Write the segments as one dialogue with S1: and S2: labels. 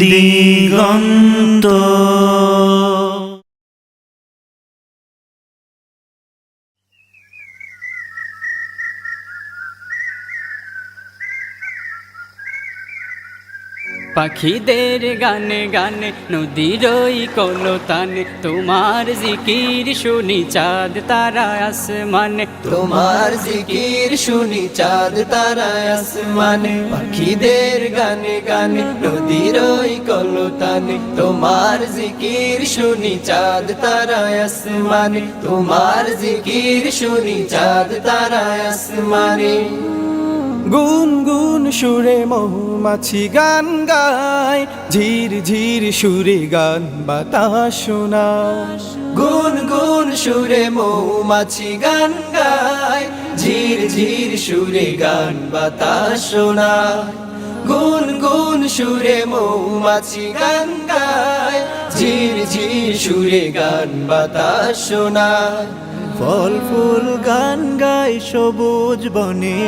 S1: দিগন্ত
S2: পাখিদের গানে গানে, নদীর ওই কলতানে, তোমার জিকির শুনি চাঁদ তারা আসমানে।
S3: তোমার জিকির শুনি চাঁদ তারা আসমানে। পাখিদের গানে গানে, নদীর ওই কলতানে, তোমার জিকির শুনি চাঁদ তারা আসমানে। তোমার জিকির শুনি চাঁদ তারা আসমানে।
S4: গুন গুন সুরে মৌমাছি গান গায়, ঝির ঝির সুরে গান বাতাস শোনায়।
S3: গুন গুন সুরে মৌমাছি গান গায়, ঝির ঝির সুরে গান বাতাস শোনায়। গুন গুন সুরে মৌমাছি গান গায়, ঝির ঝির সুরে গান বাতাস শোনায়।
S4: ফল ফুল গান গায় সবুজ বনে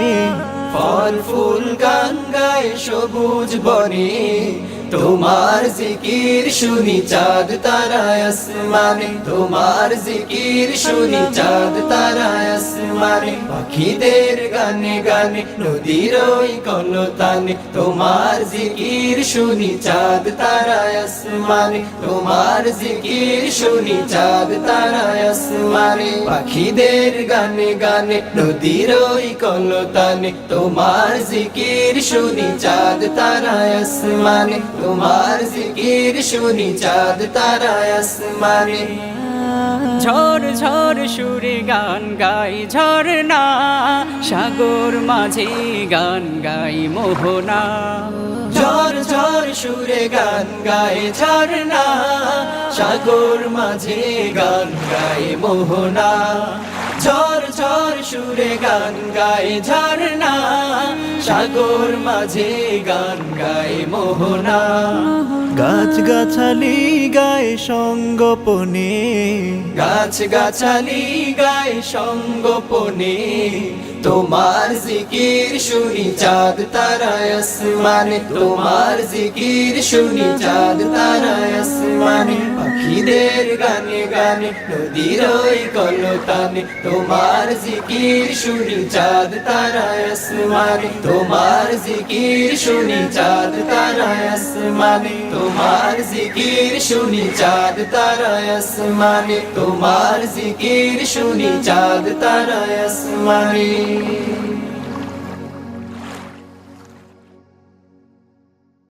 S3: ফল ফুল গান গায় সবুজ বনে। তোমার জিকির শুনি চাঁদ তারা আসমানে। তোমার জিকির শুনি চাঁদ তারা আসমানে। পাখিদের গানে গানে, নদীর ওই কলতানে। তোমার জিকির শুনি চাঁদ তারা আসমানে। তোমার জিকির শুনি চাঁদ তারা আসমানে। পাখিদের গানে গানে, নদীর ওই কলতানে। তোমার জিকির শুনি, চাঁদ তারা আসমানে। তোমার জিকির শুনি, চাঁদ তারা আসমানে।
S2: ঝড় ঝড় সুরে গান গাই ঝরনা সাগর মাঝে গান গাই, মোহনা।
S3: ঝড় ঝড় সুরে গান গায়ে ঝরনা সাগর মাঝে গান গাই, মোহনা। ঝড় ঝড় সুরে গান গায়ে ঝরনা সাগর মাঝে গান গায়ে মোহনা।
S4: গাছ গাছালি গায় সঙ্গপনে।
S3: গাছ গাছালি গায়ে সঙ্গোপনে তোমার জিকির শুনি চাঁদ তারা আসমানে। তোমার জিকির শুনি চাঁদ তারা আসমানে। পাখিদের গানে গানে নদীর কলতানে তোমার জিকির শুনি, চাঁদ, তারা, আসমানে। তোমার জিকির শুনি, চাঁদ, তারা, আসমানে। তোমার জিকির শুনি, চাঁদ, তারা, আসমানে। তোমার জিকির শুনি, চাঁদ, তারা, আসমানে।